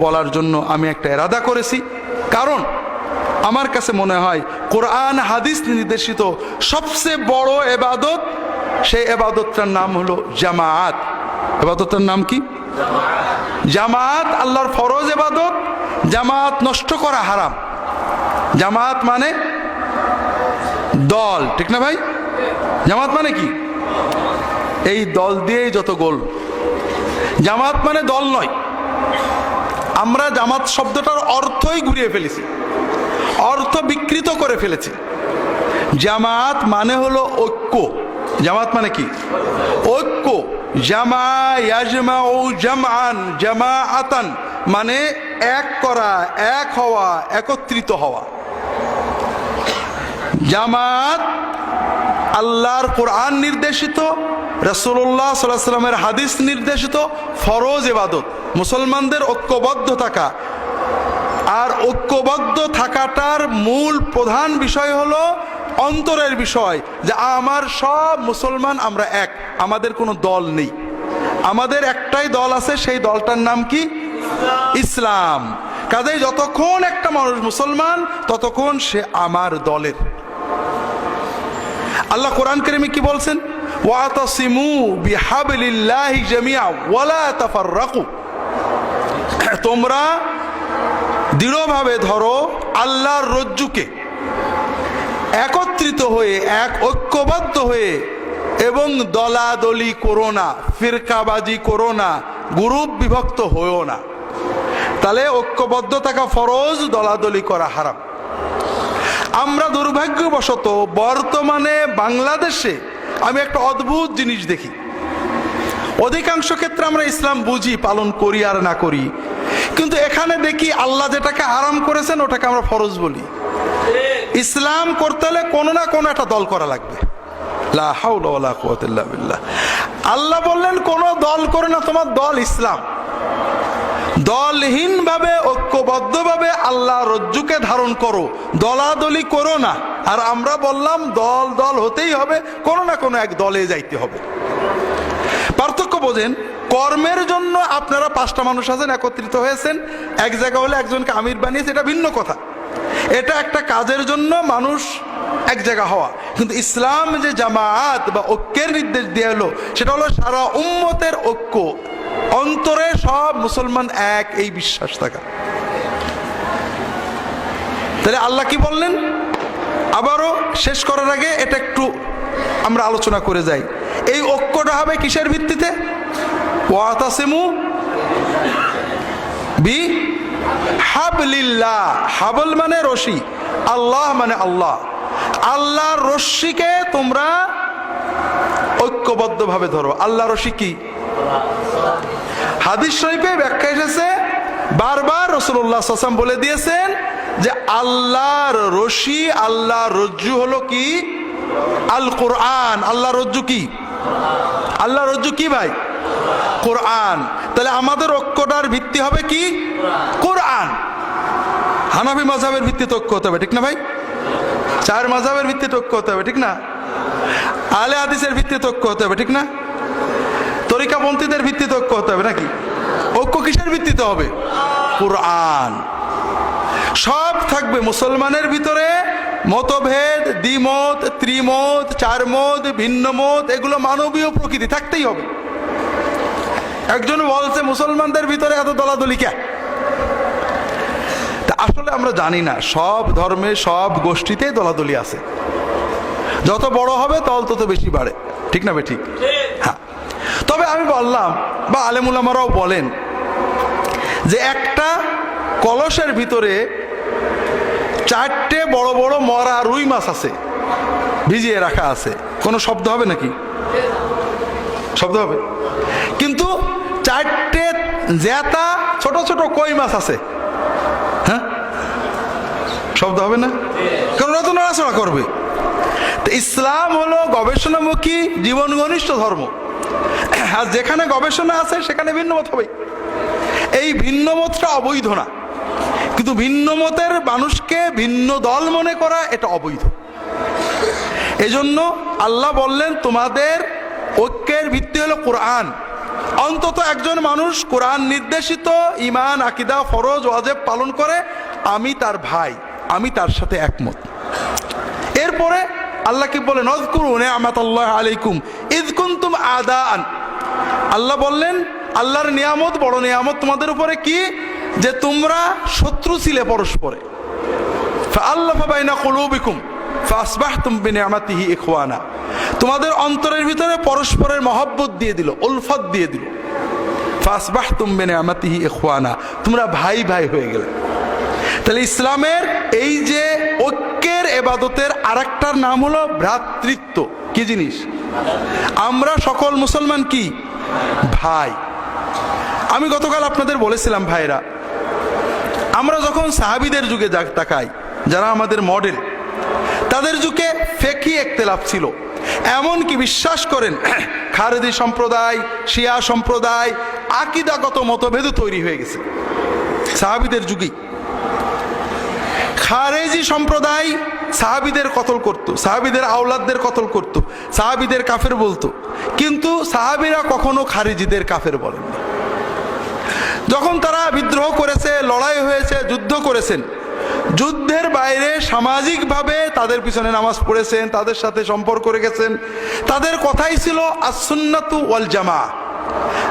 বলার জন্য আমি একটা এরাদা করেছি। কারণ আমার কাছে মনে হয় কোরআন, হাদিস নির্দেশিত সবচেয়ে বড় এবাদত, সেই এবাদতটার নাম হলো জামায়াত এবাদতটার নাম কি? জামায়াত আল্লাহর ফরজ এবাদত জামায়াত নষ্ট করা হারাম। জামায়াত মানে দল, ঠিক না ভাই? জামাত মানে কি? এই দল দিয়েই যত গোল। জামাত মানে দল নয়। আমরা জামাত শব্দটার অর্থই ঘুরিয়ে ফেলেছি। অর্থ বিকৃত করে ফেলেছি। জামাত মানে হলো ঐক্য। জামাত মানে কি? ঐক্য। জামা ইয়াজমা ও মানে এক করা, এক হওয়া, একত্রিত হওয়া। জামাত আল্লাহর কোরআন নির্দেশিত রসুল্লাহ সাল্লাহ সাল্লামের হাদিস নির্দেশিত ফরজ এবাদত মুসলমানদের ঐক্যবদ্ধ থাকা। আর ঐক্যবদ্ধ থাকাটার মূল প্রধান বিষয় হলো অন্তরের বিষয় যে আমার সব মুসলমান আমরা এক, আমাদের কোনো দল নেই। আমাদের একটাই দল আছে, সেই দলটার নাম কি? ইসলাম। কাজেই যতক্ষণ একটা মানুষ মুসলমান, ততক্ষণ সে আমার দলের। আল্লাহ কোরআন করিমে কি বলছেন? ওয়াতাসিমু বিহাবলিল্লাহি জামিয়া ওয়ালা তাফাররাকু। তোমরা দৃঢ়ভাবে ধরো আল্লাহর রজ্জুকে, একত্রিত হয়ে, এক ঐক্যবদ্ধ হয়ে এবং দলাদলি করো না, ফিরকাবাজি করো না, গ্রুপ বিভক্ত হয়েও না। তাহলে ঐক্যবদ্ধ থাকা ফরজ, দলাদলি করা হারাম। আমরা দুর্ভাগ্যবশত বর্তমানে বাংলাদেশে আমি একটা অদ্ভুত জিনিস দেখি। অধিকাংশ ক্ষেত্রে আমরা ইসলাম বুঝি, পালন করি আর না করি। কিন্তু এখানে দেখি আল্লাহ যেটাকে আরাম করেছেন, ওটাকে আমরা ফরজ বলি। ইসলাম করতে হলে কোনো না কোনো একটা দল করা লাগবে। আল্লাহ বললেন, কোনো দল করে না, তোমার দল ইসলাম। দলহীনভাবে, ঐক্যবদ্ধভাবে আল্লাহ রজ্জুকে ধারণ করো। দলাদলি করো না। আর আমরা বললাম, দল দল হতেই হবে, কোনো না কোনো এক দলে যাইতে হবে। পার্থক্য বোঝেন, কর্মের জন্য আপনারা পাঁচটা মানুষ আছেন, একত্রিত হয়েছেন। এক জায়গা হলে একজনকে আমির বানিয়েছে এটা ভিন্ন কথা। এটা একটা কাজের জন্য মানুষ এক জায়গা হওয়া। কিন্তু ইসলাম যে জামায়াত বা ঐক্যের নির্দেশ দেওয়া হলো, সেটা হলো সারা উম্মতের ঐক্য। অন্তরে সব মুসলমান এক, এই বিশ্বাস থাকা তাহলে আল্লাহ কি বললেন? আবারও শেষ করার আগে এটা একটু আমরা আলোচনা করে যাই। এই ঐক্যটা হবে কিসের ভিত্তিতে? ওয়াতাসিমু বি হাবলিল্লাহ। হাবল মানে রশি, আল্লাহ মানে আল্লাহ। আল্লাহর রশ্মিকে তোমরা ঐক্যবদ্ধভাবে ধরো। আল্লাহ রশি কি? হাদিস শরীফে ব্যাখ্যা এসেছে, বারবার রসুল্লাহ সাসাম বলে দিয়েছেন যে আল্লাহর রশি আল্লাহ রজ্জু হলো কি? আল কোরআন আল্লাহ রজ্জু কি? আল্লাহ রজ্জু কি ভাই? কোরআন। তাহলে আমাদের ঐক্যটার ভিত্তি হবে কি? কোরআন। হানাফি মাঝাবের ভিত্তিতে ঐক্য হতে হবে, ঠিক না ভাই? চার মাঝাবের ভিত্তিতে ঐক্য হতে হবে, ঠিক না? আলে হাদিসের ভিত্তিতে ঐক্য হতে হবে, ঠিক না? তরিকাপন্থীদের ভিত্তিতে ঐক্য হতে হবে নাকি? ঐক্য কিসের ভিত্তিতে হবে? কোরআন। সব থাকবে মুসলমানের ভিতরে মতভেদ, দ্বিমত, ত্রিমত, চারমত ভিন্ন মত এগুলো মানবীয় প্রকৃতি, থাকতেই হবে। একজন বলছে, মুসলমানদের ভিতরে এত দলাদলি কে? আসলে আমরা জানি না, সব ধর্মে, সব গোষ্ঠীতে দলাদলি আছে। যত বড় হবে তল তত বেশি বাড়ে। ঠিক না বে ঠিক। আমি বললাম, বা আলেমুলামারাও বলেন যে একটা কলসের ভিতরে চারটে বড় বড় মরা রুই মাছ আছে, ভিজিয়ে রাখা আছে। কোনো শব্দ হবে নাকি? শব্দ হবে। কিন্তু চারটে জেতা ছোট ছোট কই মাছ আছে। হ্যাঁ? শব্দ হবে না? কারণ ওরা তো নড়াচড়া করবে। তো ইসলাম হলো গবেষণামুখী জীবন ঘনিষ্ঠ ধর্ম। আর যেখানে গবেষণা আছে, সেখানে ভিন্ন মত হবে। এই ভিন্ন মতটা অবৈধ না। কিন্তু ভিন্ন মতের মানুষকে ভিন্ন দল মনে করা এটা অবৈধ। এজন্য আল্লাহ বললেন, তোমাদের ঐক্যের ভিত্তি হলো কোরআন। অন্তত একজন মানুষ কোরআন নির্দেশিত ইমান আকিদা, ফরজ, ওয়াজেব পালন করে, আমি তার ভাই, আমি তার সাথে একমত। এরপরে আল্লাহ কি বলে নজকুরু আলাইকুম ইদ কুনতুম আদান আল্লাহ বললেন, আল্লাহর নিয়ামত বড় নিয়ামত তোমাদের উপরে কি? যে তোমরা শত্রু ছিলে পরস্পরে। আল্লাহ তোমাদের অন্তরের ভিতরে পরস্পরের মহব্বত দিয়ে দিল, উলফত দিয়ে দিল। ফাসবাহ তুমি নিয়ামাতিহি ইখওয়ানা, তোমরা ভাই ভাই হয়ে গেলে। তাহলে ইসলামের এই যে এবাদতের আরেকটার নাম হলো ভ্রাতৃত্ব। কি জিনিস? আমরা সকল মুসলমান কি? ভাই। আমি গতকাল আপনাদের বলেছিলাম, ভাইরা, আমরা যখন সাহাবিদের যুগে যা তাকাই, যারা আমাদের মডেল তাদের যুগে ফেকি একতেলাফ ছিল। এমন কি বিশ্বাস করেন খারেদি সম্প্রদায়, শিয়া সম্প্রদায়, আকিদাগত মতভেদ তৈরি হয়ে গেছে। সাহাবিদের যুগেই। খারেজি সম্প্রদায় সাহাবিদের কতল করত, সাহাবিদের আওলাদদের কতল করত, সাহাবিদের কাফের বলতো। কিন্তু সাহাবিরা কখনো খারিজিদের কাফের বলেননি। যখন তারা বিদ্রোহ করেছে, লড়াই হয়েছে, যুদ্ধ করেছেন, যুদ্ধের বাইরে সামাজিকভাবে তাদের পিছনে নামাজ পড়েছেন, তাদের সাথে সম্পর্ক রেখেছেন। তাদের কথাই ছিল আসুন্নাতু ওয়াল জামা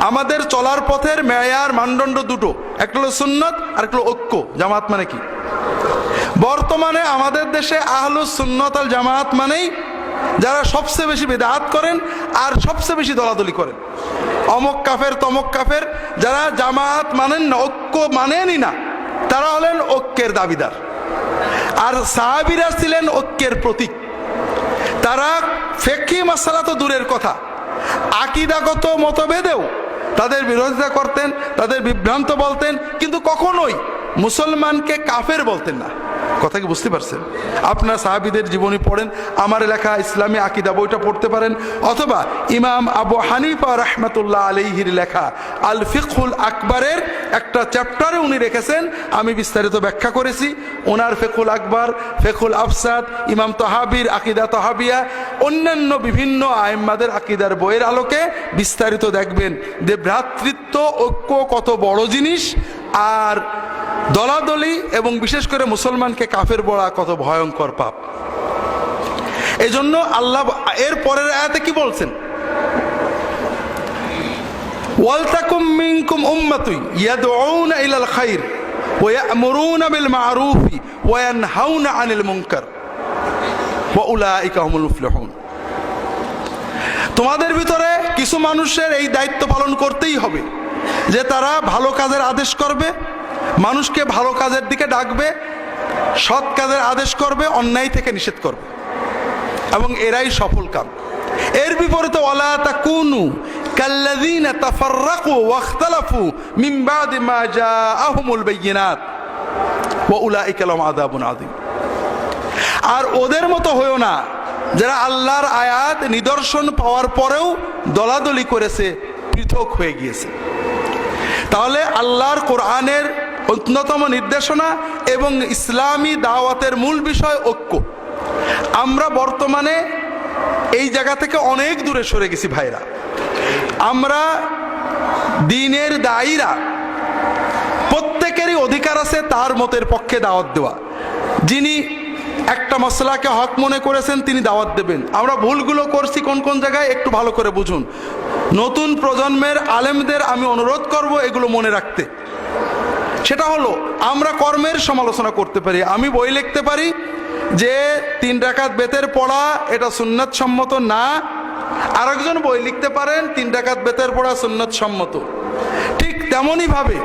আমাদের চলার পথের মেয়ার মানদণ্ড দুটো, একটা হলো সুন্নত আর একটা হলো ঐক্য। জামাত মানে কি? বর্তমানে আমাদের দেশে আহলুস সুন্নত আল জামাত মানেই যারা সবচেয়ে বেশি বেদাত করেন আর সবচেয়ে বেশি দলাদলি করেন। অমক কাফের, তমক কাফের, যারা জামাত মানেন না, ঐক্য মানেনই না, তারা হলেন ঐক্যের দাবিদার। আর সাহাবিরা ছিলেন ঐক্যের প্রতীক। তারা ফেকি মাসালা তো দূরের কথা, আকিদাগত মতভেদেও তাদের বিরোধিতা করতেন, তাদের বিভ্রান্ত বলতেন, কিন্তু কখনোই মুসলমানকে কাফের বলতেন না। কথা কি বুঝতে পারছেন? আপনার সাহাবিদের জীবনী পড়েন, আমার লেখা ইসলামী আকিদা বইটা পড়তে পারেন, অথবা ইমাম আবু হানিফা রহমতুল্লাহ আলিহির লেখা আল ফিকুল আকবরের একটা চ্যাপ্টারে উনি রেখেছেন, আমি বিস্তারিত ব্যাখ্যা করেছি। ওনার ফেকুল আকবর ফেকুল আফসাদ, ইমাম তহাবির, আকিদা তহাবিয়া, অন্যান্য বিভিন্ন আইম্মাদের আকিদার বইয়ের আলোকে বিস্তারিত দেখবেন। যে ভ্রাতৃত্ব ঐক্য কত বড় জিনিস, আর দলাদলি এবং বিশেষ করে মুসলমানকে কাফের বলা কত ভয়ঙ্কর পাপ। এই জন্য আল্লাহ এর পরের আয়াতে কি বলছেন? খাইর ওয়া মা'রুফ আনিল তোমাদের ভিতরে কিছু মানুষের এই দায়িত্ব পালন করতেই হবে যে তারা ভালো কাজের আদেশ করবে মানুষকে ভালো কাজের দিকে ডাকবে, সৎ কাজের আদেশ করবে, অন্যায় থেকে নিষেধ করবে। এবং এরাই সফল কাম। এর বিপরীতে তাকুনু কাল্লাযীনা তাফাররাকু ওয়াখতালাফু আর ওদের মতো হয়েও না, যারা আল্লাহর আয়াত নিদর্শন পাওয়ার পরেও দলাদলি করেছে, পৃথক হয়ে গিয়েছে। তাহলে আল্লাহর কোরআনের অন্যতম নির্দেশনা এবং ইসলামী দাওয়াতের মূল বিষয় ঐক্য। আমরা বর্তমানে এই জায়গা থেকে অনেক দূরে সরে গেছি ভাইরা। আমরা দিনের দায়ীরা, প্রত্যেকেরই অধিকার আছে তার মতের পক্ষে দাওয়াত দেওয়া। যিনি একটা মশলাকে হক মনে করেছেন, তিনি দাওয়াত দেবেন। আমরা ভুলগুলো করছি কোন কোন জায়গায় একটু ভালো করে বুঝুন। নতুন প্রজন্মের আলেমদের আমি অনুরোধ করব এগুলো মনে রাখতে। সেটা হলো, আমরা কর্মের সমালোচনা করতে পারি। আমি বই লিখতে পারি যে, তিন ডাকাত বেতের পড়া, এটা সুন্নাত সম্মত না। আরেকজন বই লিখতে পারেন, তিন ডাকাত বেতের পড়া সুন্নাত সম্মত। ঠিক তেমনই ভাবে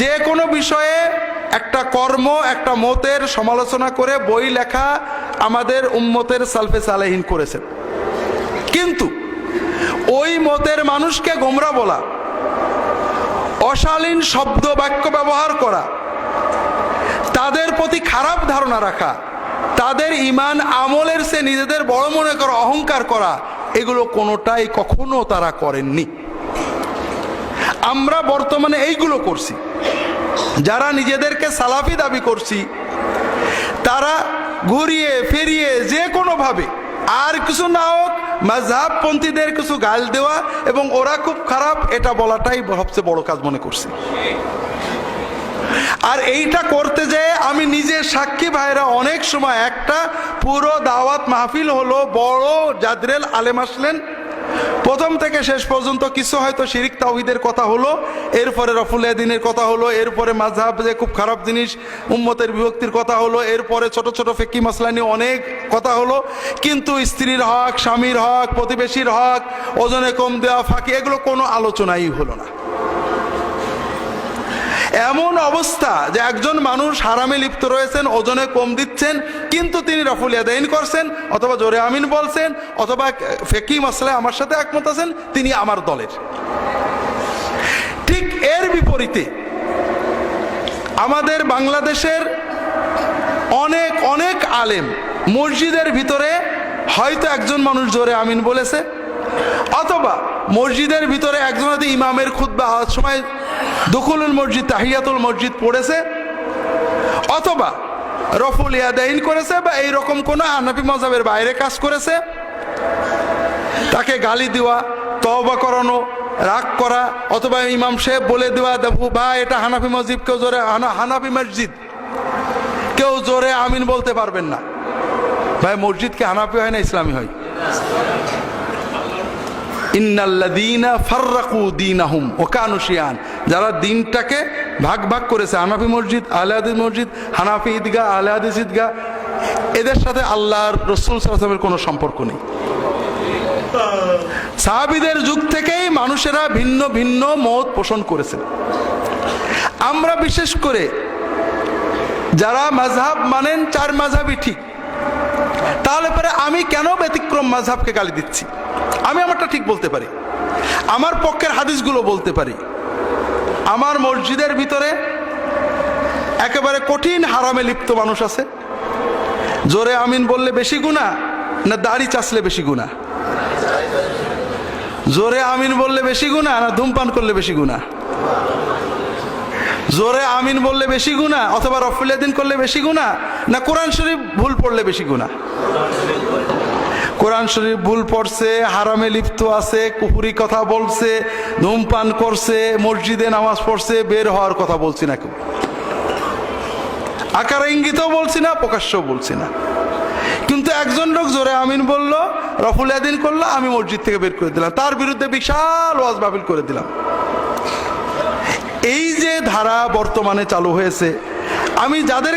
যে কোনো বিষয়ে একটা কর্ম, একটা মতের সমালোচনা করে বই লেখা আমাদের উম্মতের সালফে সালেহীন করেছেন কিন্তু ওই মতের মানুষকে গোমরা বলা অশালীন শব্দ বাক্য ব্যবহার করা, তাদের প্রতি খারাপ ধারণা রাখা, তাদের ইমান আমলের সে নিজেদের বড় মনে করা, অহংকার করা, এগুলো কোনোটাই কখনো তারা করেননি। আমরা বর্তমানে এইগুলো করছি। যারা নিজেদেরকে সালাফি দাবি করছি, তারা ঘুরিয়ে, ফিরিয়ে যে কোনোভাবে আর কিছু না হোক, মাঝহাবপন্থীদের কিছু গাল দেওয়া এবং ওরা খুব খারাপ, এটা বলাটাই সবচেয়ে বড় কাজ মনে করছে। আর এইটা করতে যেয়ে আমি নিজে সাক্ষী ভাইরা অনেক সময় একটা পুরো দাওয়াত মাহফিল হলো বড় জাদরেল আলেম আসলেন প্রথম থেকে শেষ পর্যন্ত কিছু হয়তো শিরিক তাওহিদের কথা হলো, এরপরে রফুল দিনের কথা হলো, এরপরে মাঝহাব যে খুব খারাপ জিনিস, উম্মতের বিভক্তির কথা হলো, এরপরে ছোট ছোট ফেকি মশলা নিয়ে অনেক কথা হলো, কিন্তু স্ত্রীর হক, স্বামীর হক, প্রতিবেশীর হক, ওজনে কম দেওয়া ফাঁকি, এগুলো কোনো আলোচনাই হলো না। এমন অবস্থা যে একজন মানুষ হারামে লিপ্ত রয়েছেন, ওজনে কম দিচ্ছেন, কিন্তু তিনি রফুলিয়া দেন করছেন, অথবা জোরে আমিন বলছেন, অথবা ফেকি মশলায় আমার সাথে একমত আছেন, তিনি আমার দলের। ঠিক এর বিপরীতে আমাদের বাংলাদেশের অনেক অনেক আলেম মসজিদের ভিতরে হয়তো একজন মানুষ জোরে আমিন বলেছে, অথবা মসজিদের ভিতরে একজন ইমামের খুদ্া হওয়ার সময় দখুলুল মসজিদ, তাহিয়াতুল মসজিদ পড়েছে, অথবা রফুল ইয়াদাইন করেছে বা এইরকম কোনো হানাফি মজাবের বাইরে কাজ করেছে, তাকে গালি দেওয়া, তওবা করানো, রাগ করা, অথবা ইমাম সাহেব বলে দেওয়া, দেখো বা এটা হানাফি মসজিদ, কেউ জোরে হানা- হানাফি মসজিদ, কেউ জোরে আমিন বলতে পারবেন না। ভাই মসজিদ কি হানাফি হয় না, ইসলামী হয়? ইন্নাল্লাদিনা ফাররাকু দীনাহুম ওকানু শিয়ান। যারা দিনটাকে ভাগ ভাগ করেছে, হানাফি মসজিদ, আহলে মসজিদ, হানাফি ঈদগাহ, আহলে হাদিস ঈদগাহ, এদের সাথে আল্লাহর রসুল সাল্লামের কোনো সম্পর্ক নেই। সাহাবিদের যুগ থেকেই মানুষেরা ভিন্ন ভিন্ন মত পোষণ করেছে। আমরা বিশেষ করে যারা মাঝহাব মানেন চার মাঝহাবই ঠিক, তাহলে পরে আমি কেন ব্যতিক্রম মাঝহাবকে গালি দিচ্ছি? আমি আমারটা ঠিক বলতে পারি। আমার পক্ষের হাদিসগুলো বলতে পারি। আমার মসজিদের ভিতরে একেবারে কঠিন হারামে লিপ্ত মানুষ আছে। জোরে আমিন বললে বেশি গুণা না দাড়ি চাষলে বেশি গুণা জোরে আমিন বললে বেশি গুণা না ধূমপান করলে বেশি গুণা জোরে আমিন বললে বেশি গুণা অথবা রফুল্লাদিন করলে বেশি গুণা না কোরআন শরীফ ভুল পড়লে বেশি গুণা কোরআন শরীফ ভুল পড়ছে, হারামে লিপ্ত আছে কুপুরি কথা বলছে, ধূমপান করছে, মসজিদে নামাজ পড়ছে, বের হওয়ার কথা বলছি না কেউ। আকার ইঙ্গিতও বলছি না, প্রকাশ্যও বলছি না। কিন্তু একজন লোক জোরে আমিন বলল, রফুল আদিন করল, আমি মসজিদ থেকে বের করে দিলাম। তার বিরুদ্ধে বিশাল ওয়াজ বাবিল করে দিলাম। এই যে ধারা বর্তমানে চালু হয়েছে, আমি যাদের